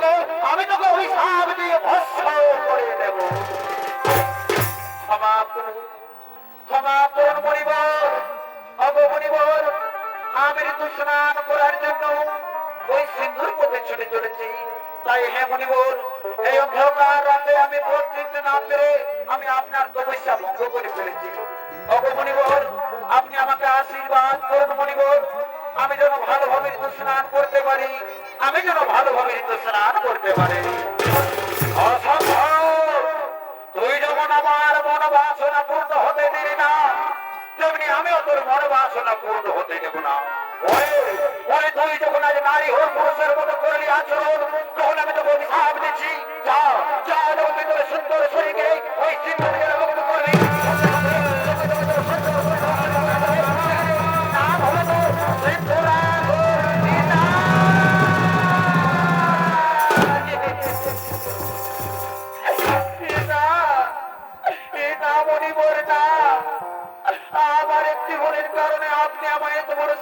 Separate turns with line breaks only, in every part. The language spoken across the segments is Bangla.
আমি তোকে আমি তোকে অভিশাপ দিয়ে ভস্ম করে দেব। ক্ষমা ক্ষমা আমি ঋতু স্নান করার জন্য ওই সিন্ধুর পথে ছুটে চলেছি। তাই হে মণিবর, এই অন্ধকার রাতে আমি চিনতে না পেরে আমি আপনার তপস্যা ভঙ্গ করে ফেলেছি। অবমণিবর আপনি আমাকে আশীর্বাদ করুন মণিবর। আমি যেন ভালোভাবে স্নান করতে পারি আমি যেন ভালোভাবে ঋতু স্নান করতে পারি তুই যখন আমার মন বাসনা পূর্ণ হতে দিলি না, তেমনি আমিও তোর মন বাসনা পূর্ণ হতে দেব না। তুই যখন নারী হোক পুরুষের মতো করলি আচরণ, তখন আমি তোকে অভিশাপ দিচ্ছি। যা যা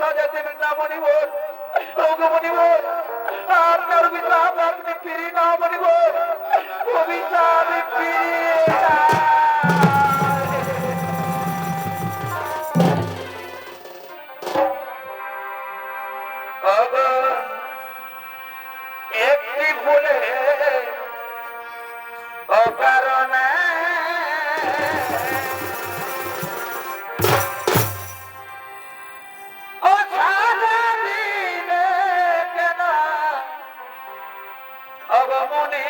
সাজা দেবেন না মণিবর ওগো মণিবর আপনার অভিশাপ আপনি ফিরি না ফিরিয়ে না ভবমনে